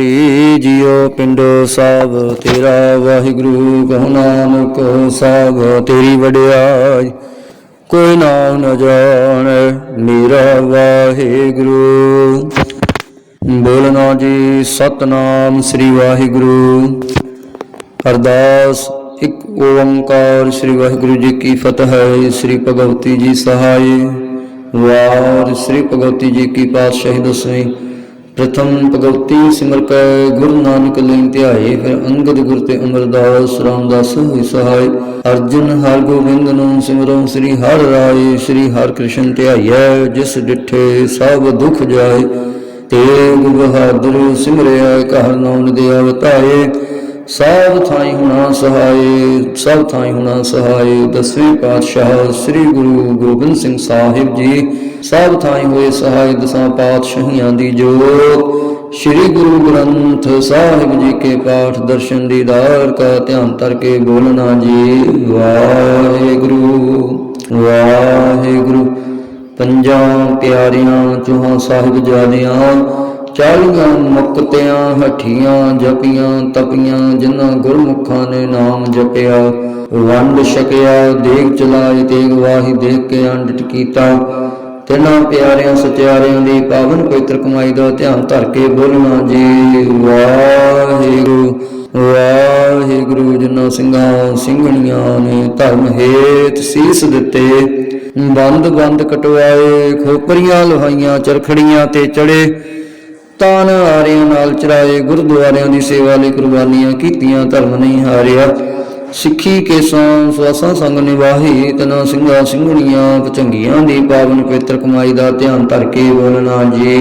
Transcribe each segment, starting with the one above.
ਹਰੀ ਜੀਉ ਪਿੰਡੋ ਸਭ ਤੇਰਾ ਵਾਹਿਗੁਰੂ ਕਹੋ ਨਾਨਕ ਸਭ ਤੇਰੀ ਵਡਿਆਈ ਕੋਈ ਨਾਮ ਨ ਜਾਣੈ, ਮੇਰਾ ਵਾਹਿਗੁਰੂ। ਬੋਲਣਾ ਜੀ, ਸਤਨਾਮ ਸ੍ਰੀ ਵਾਹਿਗੁਰੂ। ਅਰਦਾਸ, ਇੱਕ ਓੰਕਾਰ ਸ੍ਰੀ ਵਾਹਿਗੁਰੂ ਜੀ ਕੀ ਫਤਿਹ, ਸ੍ਰੀ ਭਗਵਤੀ ਜੀ ਸਹਾਈ। ਵਾਰ ਸ੍ਰੀ ਭਗਵਤੀ ਜੀ ਕੀ ਪਾਤਸ਼ਾਹੀ ਦਸਵੀਂ। ਪ੍ਰਥਮ ਭਗਵਤੀ ਸਿਮਰ ਕੈ, ਗੁਰੂ ਨਾਨਕ ਲੈਣ ਧਿਆਏ, ਫਿਰ ਅੰਗਦ ਗੁਰ ਤੇ ਅਮਰਦਾਸ ਰਾਮਦਾਸ ਹੋਈ ਸਹਾਈ ਅਰਜਨ ਹਰ ਗੋਬਿੰਦ ਨੂੰ ਸਿਮਰੋ, ਸ੍ਰੀ ਹਰਿ ਰਾਏ, ਸ੍ਰੀ ਹਰਿ ਕ੍ਰਿਸ਼ਨ ਧਿਆਈਐ, ਜਿਸ ਡਿਠੇ ਸਭ ਦੁਖ ਜਾਏ। ਤੇ ਗੁਰ ਬਹਾਦਰ ਸਿਮਰਿਆ, ਘਰ ਨਾਮ ਦੇ ਅਵਤਾਏ। ਸਭ ਥਾਈ ਹੁਣਾ ਸਹਾਈ ਸਭ ਥਾਈ ਹੁਣਾ ਸਹਾਈ ਦਸਵੇਂ ਪਾਤਸ਼ਾਹ ਸ੍ਰੀ ਗੁਰੂ ਗੋਬਿੰਦ ਸਿੰਘ ਸਾਹਿਬ ਜੀ। ਸਭ ਥਾਈ ਹੋਏ ਸਹਾਈ ਦਸਾਂ ਪਾਤਸ਼ਾਹੀਆਂ ਦੀ ਜੋਤ। ਸ੍ਰੀ ਗੁਰੂ ਗ੍ਰੰਥ ਸਾਹਿਬ ਜੀ ਕੇ ਪਾਠ ਦਰਸ਼ਨ ਦੀਦਾਰ ਕਾ ਧਿਆਨ ਧਰ ਕੇ ਬੋਲਣਾ ਜੀ। ਵਾਹਿਗੁਰੂ ਵਾਹਿਗੁਰੂ। ਪੰਜਾਂ ਪਿਆਰਿਆਂ, ਚੋਹਾਂ ਸਾਹਿਬ ਜਾਦਿਆਂ ਚਾਲੀਆਂ ਮੁਕਤਿਆਂ, ਹਠੀਆਂ ਜਪੀਆਂ, ਤਪੀਆਂ, ਜਿਨ੍ਹਾਂ ਗੁਰਮੁਖਾਂ ਨੇ ਨਾਮ ਜਪਿਆ। ਵੰਡ ਛਕਿਆ ਦੇਖ ਚਲਾਈ ਤੇਗ ਵਾਹੀ ਦੇਖ ਕੇ ਅੰਡਿਤ ਕੀਤਾ। ਤਿੰਨਾਂ ਪਿਆਰਿਆਂ ਸਚਿਆਰਿਆਂ ਦੀ ਪਾਵਨ ਪਵਿੱਤਰ ਕਮਾਈ ਦਾ ਧਿਆਨ ਧਰ ਕੇ ਬੋਲਣਾ ਜੀ ਵਾਹਿਗੁਰੂ ਵਾਹਿਗੁਰੂ, ਜਿਨ੍ਹਾਂ ਸਿੰਘਾਂ ਸਿੰਘਣੀਆਂ ਨੇ ਧਰਮ ਹੇਤ ਸੀਸ ਦਿੱਤੇ। ਬੰਦ ਬੰਦ ਕਟਵਾਏ, ਖੋਪਰੀਆਂ ਲੋਹਾਈਆਂ, ਚਰਖੜੀਆਂ ਤੇ ਚੜੇ। ਤਾਨ ਹਾਰਿਆਂ ਨਾਲ ਚਰਾਏ ਗੁਰਦੁਆਰਿਆਂ ਦੀ ਸੇਵਾ ਲਈ ਕੁਰਬਾਨੀਆਂ ਕੀਤੀਆਂ, ਧਰਮ ਨਹੀਂ ਹਾਰਿਆ। ਸਿੱਖੀ ਕੇ ਸਵਾਸਾਂ ਸੰਗ ਨਿਵਾਹੀ, ਤਨਾ ਸਿੰਘਾਂ ਸਿੰਘਣੀਆਂ, ਪਚੰਗੀਆਂ ਦੀ ਪਾਵਨ ਪਵਿੱਤਰ ਕਮਾਈ ਦਾ ਧਿਆਨ ਧਰ ਕੇ ਬੋਲਣਾ ਜੀ,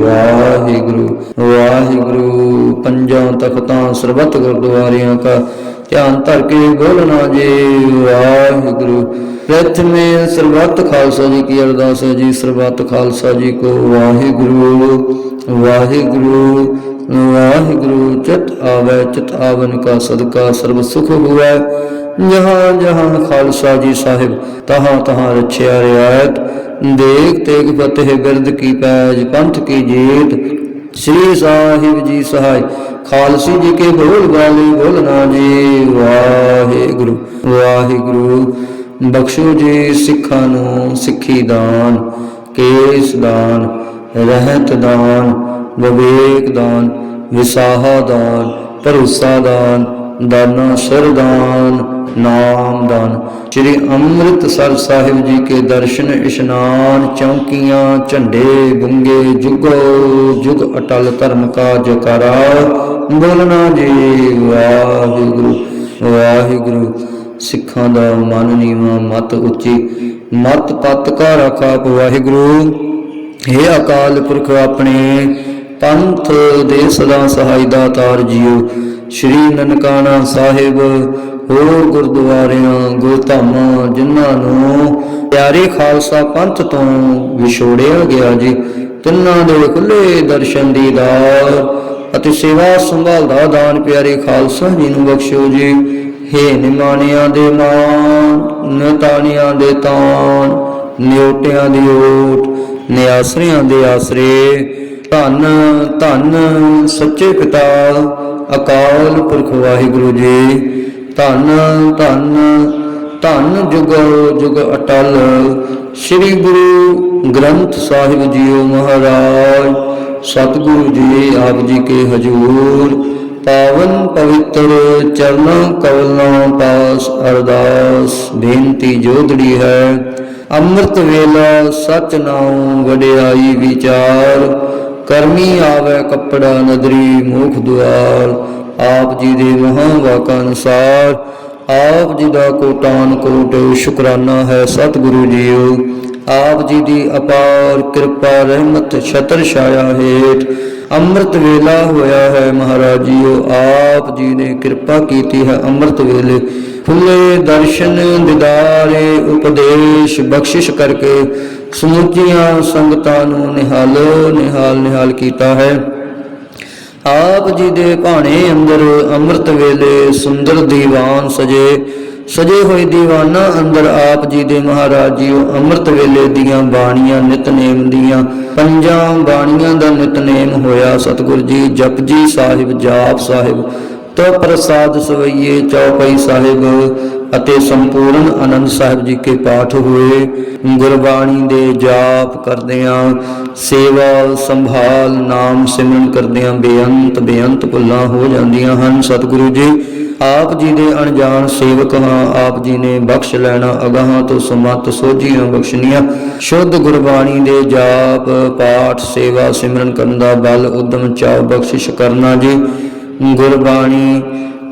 ਵਾਹਿਗੁਰੂ ਵਾਹਿਗੁਰੂ, ਪੰਜਾਂ ਤਖਤਾਂ ਸਰਬੱਤ ਗੁਰਦੁਆਰਿਆਂ ਦਾ ਧਿਆਨ ਧਰ ਕੇ ਬੋਲਣਾ ਜੀ, ਵਾਹਿਗੁਰੂ। ਪ੍ਰਥਮੇ ਸਰਬੱਤ ਖਾਲਸਾ ਜੀ ਕੀ ਅਰਦਾਸ ਹੈ ਜੀ, ਸਰਬੱਤ ਖਾਲਸਾ ਜੀ ਕੋ ਵਾਹਿਗੁਰੂ ਵਾਹਿਗੁਰੂ ਵਾਹਿਗੁਰੂ, ਚਿਤ ਆਵੈ, ਚਿਤ ਆਵਨ ਕਾ ਸਦਕਾ, ਸਰਬ ਸੁਖ ਹੋਵੈ। ਜਹਾਂ ਜਹਾਂ ਖਾਲਸਾ ਜੀ ਸਾਹਿਬ, ਤਹਾਂ ਤਹਾਂ ਰਛਿਆ ਰਿਆਇਤ। ਦੇਖ ਤੇਗ ਫਤਿਹ ਬਿਰਦ ਕੀ ਪੈਜ, ਪੰਥ ਕੀ ਜੀਤ। ਸ੍ਰੀ ਸਾਹਿਬ ਜੀ ਸਹਾਇ, ਖਾਲਸੀ ਜੀ ਕੇ ਬੋਲ ਵਾਲੇ ਬੋਲਣਾ ਜੀ। ਵਾਹਿਗੁਰੂ ਵਾਹਿਗੁਰੂ। ਬਖਸ਼ੋ ਜੀ ਸਿੱਖਾਂ ਨੂੰ ਸਿੱਖੀ ਦਾਨ, ਕੇਸ ਦਾਨ, ਰਹਿਤ ਦਾਨ, ਵਿਵੇਕ ਦਾਨ, ਵਿਸਾਹਾ ਦਾਨ, ਭਰੋਸਾ ਦਾਨ, ਦਾਨਾ ਸਰਦਾਨ ਨਾਮ ਦਾਨ। ਸ੍ਰੀ ਅੰਮ੍ਰਿਤਸਰ ਸਾਹਿਬ ਜੀ ਕੇ ਦਰਸ਼ਨ ਇਸ਼ਨਾਨ ਚੌਕੀਆਂ, ਝੰਡੇ ਗੁੰਗੇ ਜੁਗੋ ਜੁਗ ਅਟਲ ਧਰਮ ਕਾ ਜਕਾਰਾ ਬੋਲਣਾ ਜੀ ਵਾਹਿਗੁਰੂ ਵਾਹਿਗੁਰੂ। ਸਿੱਖਾਂ ਦਾ ਮਨ ਨੀਵਾ, ਮਤ ਉੱਚੀ। ਮਤ ਪਤ ਕਾ ਰਖਾ ਵਾਹਿਗੁਰੂ। हे ਅਕਾਲ ਪੁਰਖ ਆਪਣੇ, ਪੰਥ ਦੇ ਸਦਾ ਸਹਾਈ ਦਾਤਾਰ ਜੀਓ। ਸ਼੍ਰੀ ਨਨਕਾਣਾ ਸਾਹਿਬ, ਹੋਰ ਗੁਰਦੁਆਰਿਆਂ ਗੁਰਧਾਮਾਂ ਜਿਨ੍ਹਾਂ ਨੂੰ ਪਿਆਰੇ ਖਾਲਸਾ ਪੰਥ ਤੋਂ ਵਿਛੋੜਿਆ ਗਿਆ ਜੀ, ਤਿੰਨਾਂ ਦੇ ਖੁੱਲੇ ਦਰਸ਼ਨ ਦੀ ਦੀਦਾਰ ਅਤੇ ਸੇਵਾ ਸੰਭਾਲ ਦਾ ਦਾਨ ਪਿਆਰੇ ਖਾਲਸਾ ਜੀ ਨੂੰ ਬਖਸ਼ੋ ਜੀ। ਹੇ ਨਿਮਾਣਿਆਂ ਦੇ ਮਾਨ ਨਤਾਣਿਆਂ ਦੇ ਤਾਨ ਨਿਉਟਿਆਂ ਦੀ ਓਟ ਨਿਆਸਰਿਆਂ ਦੇ ਆਸਰੇ। ਧੰਨ ਧੰਨ ਸੱਚੇ ਪਿਤਾ, ਅਕਾਲ ਪੁਰਖ ਵਾਹਿਗੁਰੂ ਜੀ। ਧੰਨ ਧੰਨ ਧੰਨ ਜੁਗ ਜੁਗ ਅਟਲ। ਸ੍ਰੀ ਗੁਰੂ ਗ੍ਰੰਥ ਸਾਹਿਬ ਜੀਓ ਮਹਾਰਾਜ, ਸਤਿਗੁਰੂ ਜੀ ਆਪ ਜੀ ਕੇ ਹਜੂਰ। ਪਾਵਨ ਪਵਿੱਤਰ ਚਰਨਾਂ ਕਵਲਾਂ ਪਾਸ ਅਰਦਾਸ, ਬੇਨਤੀ ਜੋਦੜੀ ਹੈ। ਅੰਮ੍ਰਿਤ ਵੇਲਾ ਸਚ ਨਾਉ ਵਡਿਆਈ ਵਿਚਾਰ, ਕਰਮੀ ਆਵੇ ਕੱਪੜਾ ਨਦਰੀ ਮੁਖ ਦੁਆਰ। ਆਪ ਜੀ ਦੇ ਮਹਾਂ ਵਾਕਾਂ ਅਨੁਸਾਰ, ਆਪ ਜੀ ਦਾ ਕੋਟਾਨ ਕੋਟ ਸ਼ੁਕਰਾਨਾ ਹੈ ਸਤਿਗੁਰੂ ਜੀਓ। ਆਪ ਜੀ ਦੀ ਅਪਾਰ ਕਿਰਪਾ, ਰਹਿਮਤ, ਛਤਰ ਛਾਇਆ ਹੇਠ ਅੰਮ੍ਰਿਤ ਵੇਲਾ ਹੋਇਆ ਹੈ ਮਹਾਰਾਜ ਆਪ ਜੀ ਨੇ ਕਿਰਪਾ ਕੀਤੀ ਹੈ ਅੰਮ੍ਰਿਤ ਵੇਲੇ। ਫੁੱਲੇ ਦਰਸ਼ਨ ਦਿਦਾਰੇ, ਉਪਦੇਸ਼ ਬਖਸ਼ਿਸ਼ ਕਰਕੇ ਸਮੁੱਚੀਆਂ ਸੰਗਤਾਂ ਨੂੰ ਨਿਹਾਲ ਨਿਹਾਲ ਨਿਹਾਲ ਕੀਤਾ ਹੈ। ਆਪ ਜੀ ਦੇ ਭਾਣੇ ਅੰਦਰ ਅੰਮ੍ਰਿਤ ਵੇਲੇ ਸੁੰਦਰ ਦੀਵਾਨ ਸਜੇ ਸਜੇ ਹੋਏ ਦੀਵਾਨਾ ਅੰਦਰ ਆਪ ਜੀ ਦੇ ਮਹਾਰਾਜ ਜੀਓ, ਅੰਮ੍ਰਿਤ ਵੇਲੇ ਦੀਆਂ ਬਾਣੀਆਂ ਨਿਤਨੇਮ ਦੀਆਂ। ਪੰਜਾਂ ਬਾਣੀਆਂ ਦਾ ਨਿਤਨੇਮ ਹੋਇਆ ਸਤਿਗੁਰ ਜੀ, ਜਪਜੀ ਸਾਹਿਬ, ਜਾਪ ਸਾਹਿਬ। ਤੋ ਪ੍ਰਸਾਦ ਸਵਈਏ ਚੌਪਈ ਸਾਹਿਬ ਅਤੇ ਸੰਪੂਰਨ ਆਨੰਦ ਸਾਹਿਬ ਜੀ ਕੇ ਪਾਠ ਹੋਏ। ਗੁਰਬਾਣੀ ਦੇ ਜਾਪ ਕਰਦਿਆਂ ਸੇਵਾ ਸੰਭਾਲ ਨਾਮ ਸਿਮਰਨ ਕਰਦਿਆਂ ਬੇਅੰਤ ਬੇਅੰਤ ਭੁੱਲਾਂ ਹੋ ਜਾਂਦੀਆਂ ਹਨ। ਸਤਿਗੁਰੂ ਜੀ, ਆਪ ਜੀ ਦੇ ਅਣਜਾਣ ਸੇਵਕ ਹਾਂ ਆਪ ਜੀ ਨੇ ਬਖਸ਼ ਲੈਣਾ ਅਗਾਹਾਂ ਤੋਂ ਸਮਤ ਸੋਝੀਆਂ ਬਖਸ਼ਣੀਆਂ। ਸ਼ੁੱਧ ਗੁਰਬਾਣੀ ਦੇ ਜਾਪ, ਪਾਠ, ਸੇਵਾ ਸਿਮਰਨ ਕਰਨ ਦਾ ਬਲ, ਉਦਮ ਚਾਉ ਬਖਸ਼ਿਸ਼ ਕਰਨਾ ਜੀ। ਗੁਰਬਾਣੀ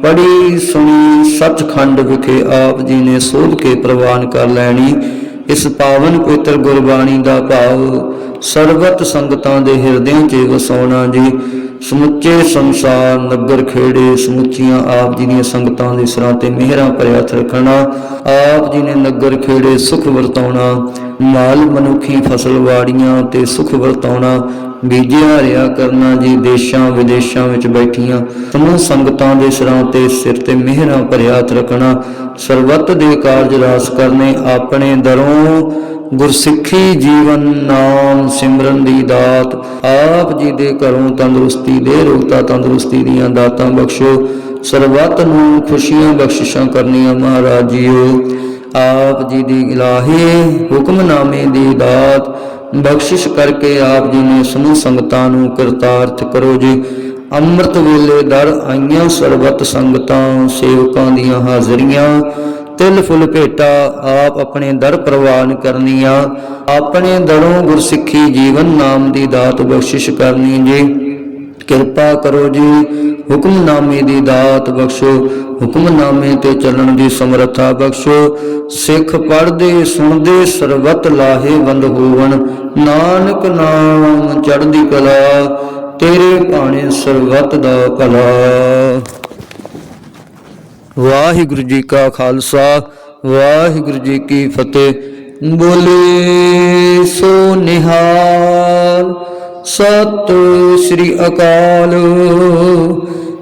ਪੜੀ ਸੁਣੀ, ਸੱਚਖੰਡ ਵਿਖੇ ਆਪ ਜੀ ਨੇ ਸੋਧ ਕੇ ਪ੍ਰਵਾਨ ਕਰ ਲੈਣੀ। ਇਸ ਪਾਵਨ ਪਵਿੱਤਰ ਗੁਰਬਾਣੀ ਦਾ ਭਾਵ, ਸਰਬਤ ਸੰਗਤਾਂ ਦੇ ਹਿਰਦਿਆਂ 'ਚ ਵਸਾਉਣਾ ਜੀ। ਸਮੁੱਚੇ ਸੰਸਾਰ, ਨਗਰ, ਖੇੜੇ, ਸਮੁੱਚੀਆਂ ਆਪ ਜੀ ਦੀਆਂ ਸੰਗਤਾਂ ਦੇ ਸਿਰਾਂ ਤੇ ਮਿਹਰਾਂ ਭਰਿਆ ਰੱਖਣਾ। ਆਪ ਜੀ ਨੇ ਨਗਰ, ਖੇੜੇ ਸੁਖ ਵਰਤਾਉਣਾ। ਮਾਲ ਮਨੁੱਖੀ ਫਸਲ ਵਾੜੀਆਂ ਤੇ ਸੁਖ ਵਰਤਾਉਣਾ। ਬੀਜਿਆ ਰਿਆ ਕਰਨਾ ਜੀ, ਦੇਸ਼ਾਂ ਵਿਦੇਸ਼ਾਂ ਵਿੱਚ ਬੈਠੀਆਂ। ਸਮੂਹ ਸੰਗਤਾਂ ਦੇ ਸਿਰਾਂ ਤੇ ਸਿਰ ਤੇ ਮਿਹਰਾਂ ਭਰਿਆ ਰੱਖਣਾ। ਸਰਬੱਤ ਦੇ ਕਾਰਜ ਰਾਸ ਕਰਨੇ ਆਪਣੇ ਦਰੋਂ। ਗੁਰਸਿੱਖੀ ਜੀਵਨ ਨਾਮ ਸਿਮਰਨ ਦੀ ਦਾਤ। ਆਪ ਜੀ ਦੇ ਘਰੋਂ ਤੰਦਰੁਸਤੀ ਦੇ ਰੋਗਤਾ ਤੰਦਰੁਸਤੀ ਦੀਆਂ ਦਾਤਾਂ ਬਖਸ਼ੋ। ਸਰਬੱਤ ਨੂੰ ਖੁਸ਼ੀਆਂ ਬਖਸ਼ਿਸ਼ਾਂ ਕਰਨੀਆਂ ਮਹਾਰਾਜ ਜੀਓ। ਆਪ ਜੀ ਦੀ ਇਲਾਹੀ ਹੁਕਮਨਾਮੇ ਦੀ ਦਾਤ। ਬਖਸ਼ਿਸ਼ ਕਰਕੇ ਆਪ ਜੀ ਨੇ ਸਮੂਹ ਸੰਗਤਾਂ ਨੂੰ ਕਰਤਾਰਥ ਕਰੋ ਜੀ। ਅੰਮ੍ਰਿਤ ਵੇਲੇ ਦਰ ਆਈਆਂ ਸਰਬਤ ਸੰਗਤਾਂ, ਸੇਵਕਾਂ ਦੀਆਂ ਹਾਜ਼ਰੀਆਂ। ਤਿਲ ਫੁੱਲ ਭੇਟਾ ਆਪ ਆਪਣੇ ਦਰ ਪ੍ਰਵਾਨ ਕਰਨੀਆਂ। ਆਪਣੇ ਦਰੋਂ ਗੁਰਸਿੱਖੀ ਜੀਵਨ ਨਾਮ ਦੀ ਦਾਤ ਬਖਸ਼ਿਸ਼ ਕਰਨੀ ਜੀ। ਕਿਰਪਾ ਕਰੋ ਜੀ ਹੁਕਮਨਾਮੇ ਦੀ ਦਾਤ ਬਖਸ਼ੋ ਹੁਕਮਨਾਮੇ ਤੇ ਚੱਲਣ ਦੀ ਸਮਰੱਥਾ ਬਖਸ਼ੋ। ਸਿੱਖ ਪੜ੍ਹਦੇ, ਸੁਣਦੇ ਸਰਬਤ ਲਾਹੇ ਬੰਦ ਹੋਵਣ। ਨਾਨਕ ਨਾਮ ਚੜ੍ਹਦੀ ਕਲਾ, ਤੇਰੇ ਭਾਣੇ ਸਰਬਤ ਦਾ ਕਲਾ ਵਾਹਿਗੁਰੂ ਜੀ ਕਾ ਖਾਲਸਾ, ਵਾਹਿਗੁਰੂ ਜੀ ਕੀ ਫਤਿਹ। ਬੋਲੇ ਸੋ ਨਿਹਾਲ, ਸਤਿ ਸ੍ਰੀ ਅਕਾਲ।